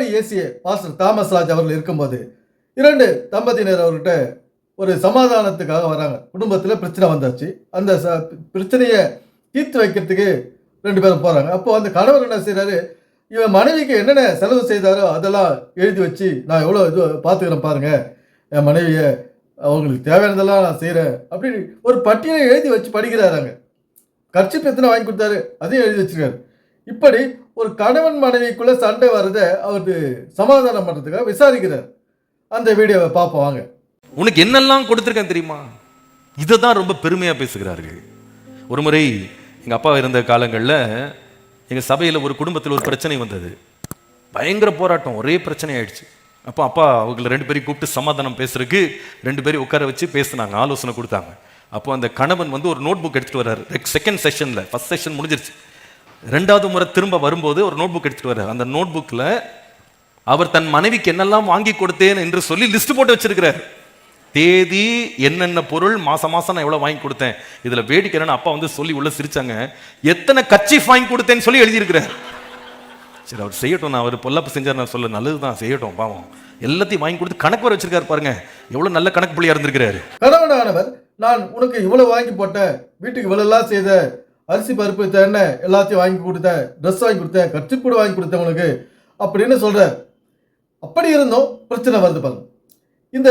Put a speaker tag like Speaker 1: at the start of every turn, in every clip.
Speaker 1: முன்னாடி ஏசிய pastor Thomas Raj அவர்கள் இருக்கும்போது இரண்டு தம்பதியினர் அவர்கிட்ட ஒரு சமாதானத்துக்காக வராங்க. குடும்பத்தில் பிரச்சனை வந்தாச்சு. அந்த ச பிரச்சனையை தீர்த்து வைக்கிறதுக்கு ரெண்டு பேரும் போகிறாங்க அப்போ அந்த கணவர் என்ன செய்கிறாரு இவன் மனைவிக்கு என்னென்ன செலவு செய்தாரோ அதெல்லாம் எழுதி வச்சு நான் எவ்வளோ இது பார்த்துக்கிறேன் பாருங்கள் என் மனைவியை அவங்களுக்கு தேவையானதெல்லாம் நான் செய்கிறேன் அப்படின்னு ஒரு பட்டியலை எழுதி வச்சு படிக்கிறாராங்க கட்சி எத்தனை வாங்கி கொடுத்தாரு? அதையும் எழுதி வச்சுருக்காரு. இப்படி ஒரு கணவன் மனைவிக்குள்ள சண்டை வர்றதை அவர் சமாதானம் பண்ணுறதுக்காக விசாரிக்கிறார். அந்த வீடியோவை பார்ப்போம் வாங்க.
Speaker 2: உனக்கு என்னெல்லாம் கொடுத்துருக்கேன் தெரியுமா? இதை தான் ரொம்ப பெருமையாக பேசுகிறார்கள். ஒரு முறை எங்கள் அப்பா இருந்த காலங்களில் எங்கள் சபையில் ஒரு குடும்பத்தில் ஒரு பிரச்சனை வந்தது. பயங்கர போராட்டம் ஒரே பிரச்சனை ஆயிடுச்சு. அப்போ அப்பா அவங்கள ரெண்டு பேரையும் கூப்பிட்டு சமாதானம் பேசுறதுக்கு ரெண்டு பேரும் உட்கார வச்சு பேசுனாங்க ஆலோசனை கொடுத்தாங்க. அப்போ அந்த கணவன் வந்து ஒரு நோட் புக் எடுத்துகிட்டு வர்றாரு செகண்ட் செஷனில் ஃபர்ஸ்ட் செஷன் முடிஞ்சிருச்சு. ரெண்டாவது முறை திரும்ப வரும்போது ஒரு நோட் புக் எடுத்துட்டு வர்றார். அந்த நோட் புக்கில் அவர் தன் மனைவிக்கு என்னெல்லாம் வாங்கி கொடுத்தேன் என்று சொல்லி லிஸ்ட் போட்டு வச்சிருக்கிறார். தேதி என்னென்ன பொருள் மாசம் மாசம் நான் எவ்வளோ வாங்கி கொடுத்தேன். இதில் வேடிக்கை என்னன்னா அப்பா வந்து சொல்லி உள்ள சிரிச்சாங்க. எத்தனை கட்சி வாங்கி கொடுத்தேன்னு சொல்லி எழுதியிருக்கிறார். சரி அவர் செய்யட்டும் நான் அவர் பொல்லப்பு செஞ்சார் நான் சொல்ல நல்லதுதான் செய்யட்டும் பாவம். எல்லாத்தையும் வாங்கி கொடுத்து கணக்கு வர வச்சிருக்காரு பாருங்க. எவ்வளவு நல்ல கணக்கு புள்ளியா இருந்திருக்கிறாரு.
Speaker 1: கணவனானவர் நான் உனக்கு இவ்வளவு வாங்கி போட்டேன் வீட்டுக்கு இவ்வளோலாம் செய்த அரிசி பருப்பு தேன எல்லாத்தையும் வாங்கி கொடுத்தேன் ட்ரெஸ் வாங்கி கொடுத்தேன் கர்ச்சிப் கூட வாங்கி கொடுத்தேன் உனக்கு அப்படின்னு சொல்கிறார் அப்படி இருந்தும் பிரச்சனை வருது பாருங்க. இந்த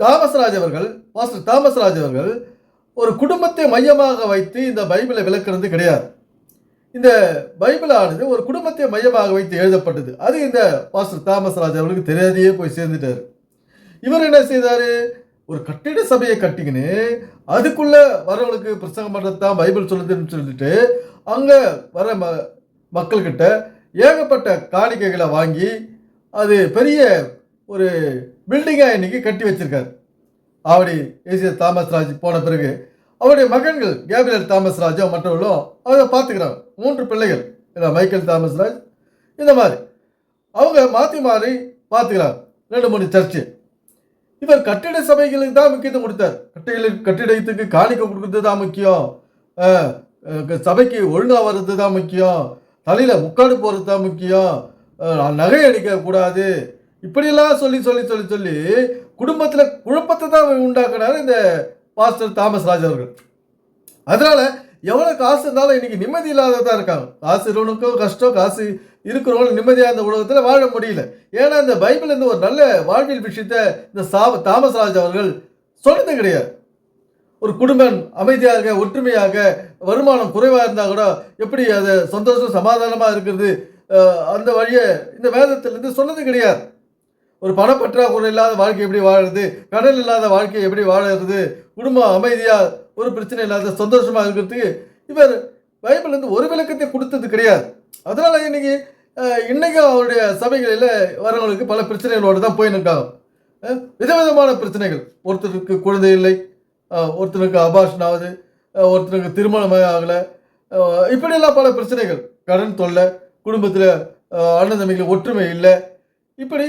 Speaker 1: தாமஸ்ராஜ் அவர்கள் பாஸ்டர் தாமஸ்ராஜ் அவர்கள் ஒரு குடும்பத்தை மையமாக வைத்து இந்த பைபிளை விளக்குறது கிடையாது. இந்த பைபிளானது ஒரு குடும்பத்தை மையமாக வைத்து எழுதப்பட்டது. அது இந்த பாஸ்டர் தாமஸ் ராஜ் அவர்களுக்கு தெரியாதையே போய் சேர்ந்துட்டார். இவர் என்ன செய்தாரு? ஒரு கட்டிட சபையை கட்டிக்கின்னு அதுக்குள்ளே வரவங்களுக்கு பிரசங்கம் பண்ணுறது தான் பைபிள் சொல்லுதுன்னு சொல்லிட்டு அங்கே வர ம மக்கள்கிட்ட ஏகப்பட்ட காணிக்கைகளை வாங்கி அது பெரிய ஒரு பில்டிங்காக இன்னைக்கு கட்டி வச்சிருக்காரு. ஆவடி ஏசிய தாமஸ் ராஜ் போன பிறகு அவருடைய மகன்கள் கேபிரியல் தாமஸ் ராஜா மற்றவர்களும் அதை பார்த்துக்கிறாங்க. மூன்று பிள்ளைகள். இல்லை மைக்கேல் தாமஸ் ராஜ் இந்த மாதிரி. அவங்க மாற்றி மாறி பார்த்துக்கிறாங்க. ரெண்டு மூணு சர்ச்சு. இவர் கட்டிட சபைகளுக்கு தான் முக்கியத்துவம் கொடுத்தார். கட்டிட கட்டிடத்துக்கு காணிக்க கொடுக்கறது தான் முக்கியம். சபைக்கு ஒழுங்காக வர்றது தான் முக்கியம். தலையில் முக்காடு போகிறது தான் முக்கியம். நகை அடிக்கக்கூடாது இப்படியெல்லாம் சொல்லி சொல்லி சொல்லி சொல்லி குடும்பத்தில் குழப்பத்தை தான் உண்டாக்குனாரு இந்த பாஸ்டர் தாமஸ் ராஜ் அவர்கள். அதனால் எவ்வளோ காசு இருந்தாலும் இன்னைக்கு நிம்மதி இல்லாததான் இருக்காங்க. காசு இருவனுக்கும் கஷ்டம் காசு இருக்கிறவங்களும் நிம்மதியாக இந்த உலகத்தில் வாழ முடியல. ஏன்னா இந்த பைபிள் இருந்து ஒரு நல்ல வாழ்வியல் விஷயத்த இந்த சா தாமஸ் ராஜ் அவர்கள் சொன்னது கிடையாது. ஒரு குடும்பம் அமைதியாக ஒற்றுமையாக வருமானம் குறைவாக இருந்தால் கூட எப்படி அதை சந்தோஷம் சமாதானமாக இருக்கிறது அந்த வழியை இந்த வேதத்திலிருந்து சொன்னது கிடையாது. ஒரு பணப்பற்றாக்குறை இல்லாத வாழ்க்கை எப்படி வாழுறது கடன் இல்லாத வாழ்க்கை எப்படி வாழுறது குடும்பம் அமைதியாக ஒரு பிரச்சனை இல்லாத சந்தோஷமாக இருக்கிறதுக்கு இவர் பைபிள் வந்து ஒரு விளக்கத்தை கொடுத்தது கிடையாது. அதனால இன்றைக்கி இன்றைக்கும் அவருடைய சபைகளில் வரவங்களுக்கு பல பிரச்சனைகளோடு தான் போய் நின்றாகும் விதவிதமான பிரச்சனைகள். ஒருத்தருக்கு குழந்தை இல்லை ஒருத்தருக்கு அபாஷன் ஆகுது ஒருத்தருக்கு திருமணம் ஆகலை இப்படியெல்லாம் பல பிரச்சனைகள். கடன் தொல்லை குடும்பத்தில் அண்ணன் தம்பிகள் ஒற்றுமை இல்லை. இப்படி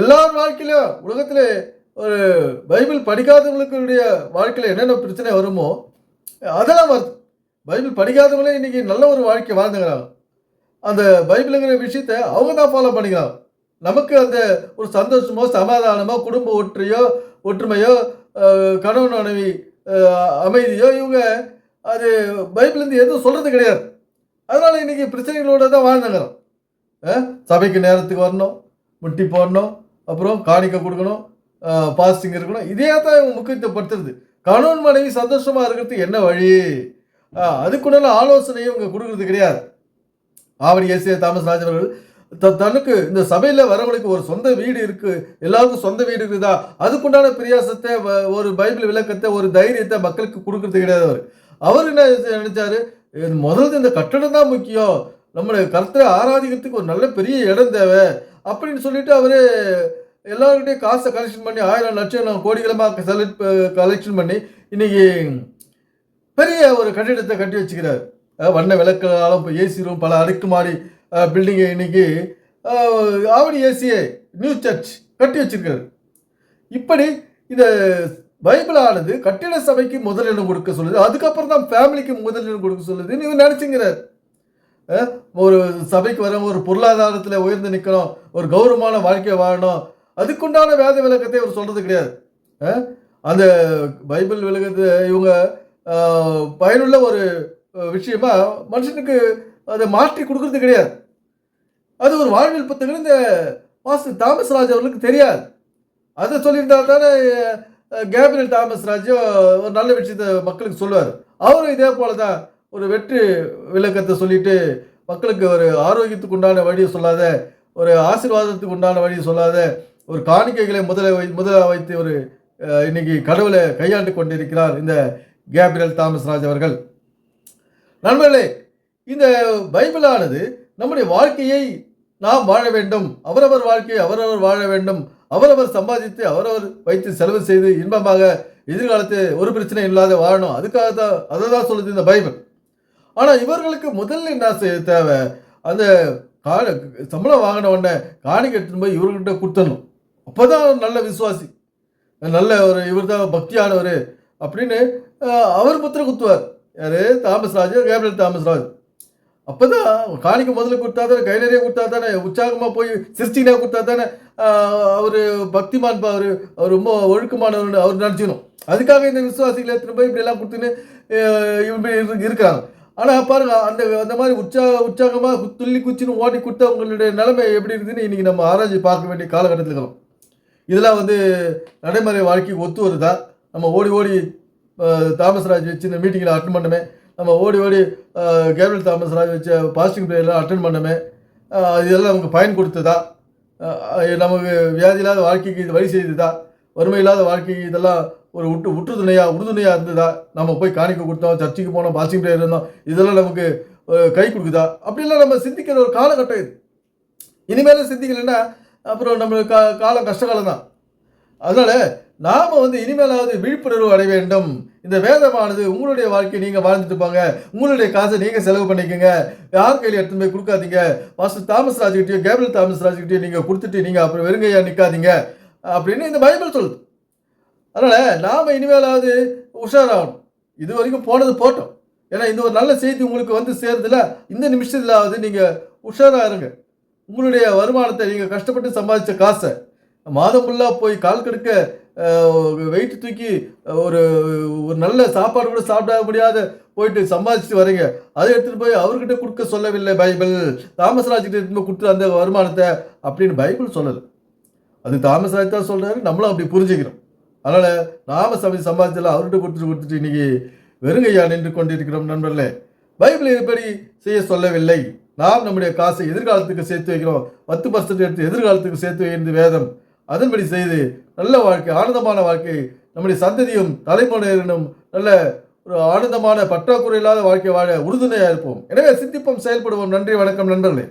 Speaker 1: எல்லார் வாழ்க்கையிலும் உலகத்தில் ஒரு பைபிள் படிக்காதவங்களுடைய வாழ்க்கையில் என்னென்ன பிரச்சனை வருமோ அதெல்லாம் வருது. பைபிள் படிக்காதவங்களே இன்றைக்கி நல்ல ஒரு வாழ்க்கை வாழ்ந்துங்கிறாங்க அந்த பைபிளுங்கிற விஷயத்த அவங்க தான் ஃபாலோ பண்ணிக்கலாம் நமக்கு அந்த ஒரு சந்தோஷமோ சமாதானமோ குடும்ப ஒற்றையோ ஒற்றுமையோ கணவன் மனைவி அமைதியோ இவங்க அது பைபிள்லேருந்து எதுவும் சொல்கிறது கிடையாது. அதனால் இன்றைக்கி பிரச்சனைகளோடு தான் வாழ்ந்துங்கிறோம் சபைக்கு நேரத்துக்கு வரணும் முட்டி போடணும் அப்புறம் காணிக்கை கொடுக்கணும் பாஸ்டிங் இருக்கணும். இதே தான் இவங்க முக்கியத்துவப்படுத்துறது கணவன் மனைவி சந்தோஷமாக இருக்கிறதுக்கு என்ன வழி? அஹ், ஆலோசனையும் இவங்க கொடுக்கறது கிடையாது. ஆவடி ஏசிய தாமஸ் ராஜ் அவர்கள் த- தனக்கு இந்த சபையில் வரவங்களுக்கு ஒரு சொந்த வீடு இருக்கு. எல்லாருக்கும் சொந்த வீடு இருக்குதா? அதுக்குண்டான பிரியாசத்தை ஒரு பைபிள் விளக்கத்தை ஒரு தைரியத்தை மக்களுக்கு கொடுக்கறது கிடையாது அவர். அவர் என்ன நினைச்சாரு? முதல்ல இந்த கட்டடம் தான் முக்கியம். நம்மளுடைய கருத்தை ஆராதிக்கிறதுக்கு ஒரு நல்ல பெரிய இடம் தேவை. அப்படின்னு சொல்லிட்டு அவரு எல்லாருக்கிட்டையும் காசை கலெக்ஷன் பண்ணி ஆயிரம் லட்சம் கோடிகளமாக செலக்ட் கலெக்ஷன் பண்ணி இன்னைக்கு பெரிய ஒரு கட்டிடத்தை கட்டி வச்சுக்கிறார். வண்ண விளக்குனாலும் இப்போ ஏசி ரூம் பல அடுக்குமாடி பில்டிங்கை இன்னைக்கு ஆவடி ஏசியை நியூ சர்ச் கட்டி வச்சிருக்காரு இப்படி இந்த பைபிளானது கட்டிட சபைக்கு முதலிடம் கொடுக்க சொல்லுது. அதுக்கப்புறம் தான் ஃபேமிலிக்கு முதலிடம் கொடுக்க சொல்லுதுன்னு இவர் நினச்சிங்கிறார் ஒரு சபைக்கு வர ஒரு பொருளாதாரத்தில் உயர்ந்து நிற்கணும் ஒரு கௌரவமான வாழ்க்கையை வாழணும் அதுக்குண்டான வேத விளக்கத்தை அவர் சொல்கிறது கிடையாது. அந்த பைபிள் விளக்கத்தை இவங்க பயனுள்ள ஒரு விஷயமா மனுஷனுக்கு அதை மாற்றி கொடுக்கறது கிடையாது. அது ஒரு வாழ்வியல் புத்தகம் இந்த மாஸ்டர் தாமஸ் ராஜ் அவர்களுக்கு தெரியாது. அதை சொல்லியிருந்தா தானே கேப்ரியல் தாமஸ் ராஜோ ஒரு நல்ல விஷயத்தை மக்களுக்கு சொல்லுவார். அவரும் இதே போல தான் ஒரு வெற்றி விளக்கத்தை சொல்லிட்டு மக்களுக்கு ஒரு ஆரோக்கியத்துக்கு உண்டான வழியை சொல்லாத ஒரு ஆசீர்வாதத்துக்கு உண்டான வழியை சொல்லாத ஒரு காணிக்கைகளை முதல வை முதல வைத்து ஒரு இன்னைக்கு கடவுளை கையாண்டு கொண்டிருக்கிறார் இந்த கேப்ரியல் தாமஸ் ராஜ் அவர்கள். நண்பர்களே இந்த பைபிளானது நம்முடைய வாழ்க்கையை நாம் வாழ வேண்டும். அவரவர் வாழ்க்கையை அவரவர் வாழ வேண்டும். அவரவர் சம்பாதித்து அவரவர் வைத்து செலவு செய்து இன்பமாக எதிர்காலத்து ஒரு பிரச்சனை இல்லாத வாழணும். அதுக்காக தான் அதை தான் சொல்லுது இந்த பைபிள். ஆனால் இவர்களுக்கு முதல்ல என்ன செய்ய தேவை? அந்த கால சம்பளம் வாங்கின உடனே காணிக்கை எடுத்துன்னு போய் இவர்கிட்ட கொடுத்துடணும். அப்போதான் நல்ல விசுவாசி. நல்ல ஒரு இவர் தான் பக்தியானவர் அப்படின்னு அவர் புத்திர குத்துவார். யாரு? தாமஸ் ராஜ் கேப்டன் தாமஸ் ராஜ் அப்பதான் காணிக்கு முதல்ல கொடுத்தா தானே கை நிறைய கொடுத்தா தானே உற்சாகமாக போய் சிருஷ்டினா கொடுத்தா தானே அவர் பக்திமான் அவர் அவர் ரொம்ப ஒழுக்கமானவர் அவர் நினச்சிக்கணும் அதுக்காக இந்த விசுவாசிகளை எடுத்துகிட்டு போய் இப்படியெல்லாம் கொடுத்துன்னு அஹ், இரு- இருக்கிறாங்க. ஆனால் பாருங்க அந்த அந்த மாதிரி உற்சாக உற்சாகமாக துள்ளி குச்சின்னு ஓடி கொடுத்தவங்களுடைய நிலைமை எப்படி இருக்குதுன்னு இன்றைக்கி நம்ம ஆராய்ச்சி பார்க்க வேண்டிய காலகட்டத்தில் இருக்கிறோம். இதெல்லாம் வந்து நடைமுறை வாழ்க்கைக்கு ஒத்து வருதா? நம்ம ஓடி ஓடி தாமஸ் ராஜ் வச்சு இந்த மீட்டிங்கில் அட்டன் பண்ணமே. நம்ம ஓடி ஓடி கேபிள் தாமஸ் ராஜ் வச்ச பாசிட்டிவ் பிளேயர்லாம் அட்டன் பண்ணமே. இதெல்லாம் நமக்கு பயன் கொடுத்ததா? நமக்கு வியாதி இல்லாத வாழ்க்கைக்கு இது வழி செய்ததா? வறுமை இல்லாத வாழ்க்கைக்கு இதெல்லாம் ஒரு உட்டு உற்றுதுணையாக உறுதுணையாக இருந்ததா? நம்ம போய் காணிக்க கொடுத்தோம் சர்ச்சுக்கு போனோம் பாசிங் பிளேயர் இருந்தோம். இதெல்லாம் நமக்கு கை கொடுக்குதா? அப்படிலாம் நம்ம சிந்திக்கிற ஒரு காலகட்டம் இது. இனிமேலும் சிந்திக்கலைன்னா அப்புறம் நம்மளுக்கு கா காலம் கஷ்டகாலம் தான் அதனால நாம் வந்து இனிமேலாவது விழிப்புணர்வு அடைய வேண்டும். இந்த வேதமானது உங்களுடைய வாழ்க்கையை நீங்கள் வாழ்ந்துட்டு போங்க உங்களுடைய காசை நீங்கள் செலவு பண்ணிக்கோங்க. யார் கையில் எடுத்து போய் கொடுக்காதீங்க. மாஸ்டர் தாமஸ் ராஜ்கிட்டயோ கேபிள் தாமஸ் ராஜ்கிட்டயோ நீங்கள் கொடுத்துட்டு நீங்கள் அப்புறம் வெறுங்கையா நிற்காதீங்க அப்படின்னு இந்த பைபிள் சொல்லுது. அதனால நாம் இனிமேலாவது உஷாராகணும். இது வரைக்கும் போனது போட்டோம். ஏன்னா இந்த ஒரு நல்ல செய்தி உங்களுக்கு வந்து சேருதுல இந்த நிமிஷத்திலாவது நீங்கள் உஷாராக இருங்க. உங்களுடைய வருமானத்தை நீங்கள் கஷ்டப்பட்டு சம்பாதிச்ச காசை மாதம் ஃபுல்லாக போய் கால் கெடுக்க வெயிட் தூக்கி ஒரு ஒரு நல்ல சாப்பாடு கூட சாப்பிட முடியாத போயிட்டு சம்பாதிச்சுட்டு வரீங்க. அதை எடுத்துகிட்டு போய் அவர்கிட்ட கொடுக்க சொல்லவில்லை பைபிள். தாமஸ் ராஜ்கிட்ட எடுத்து போய் கொடுத்து அந்த வருமானத்தை அப்படின்னு பைபிள் சொல்லலை. அது தாமஸ் ராஜ் தான் சொல்கிறாரு நம்மளும் அப்படி புரிஞ்சுக்கிறோம். அதனால் நாம சமை சம்பாதிச்செல்லாம் அவர்கிட்ட கொடுத்துட்டு கொடுத்துட்டு இன்னைக்கு வெறுங்கையா நின்று கொண்டிருக்கிறோம் நண்பர்களே. பைபிள் இப்படி செய்ய சொல்லவில்லை. நாம் நம்முடைய காசை எதிர்காலத்துக்கு சேர்த்து வைக்கிறோம். பத்து பர்சன்ட் எடுத்து எதிர்காலத்துக்கு சேர்த்து வைக்கிறது வேதம். அதன்படி செய்து நல்ல வாழ்க்கை ஆனந்தமான வாழ்க்கை நம்முடைய சந்ததியும் தலைமுறையினரும் நல்ல ஒரு ஆனந்தமான பற்றாக்குறை இல்லாத வாழ்க்கை வாழ உறுதுணையாக இருப்போம். எனவே சிந்திப்போம் செயல்படுவோம். நன்றி வணக்கம் நண்பர்களே.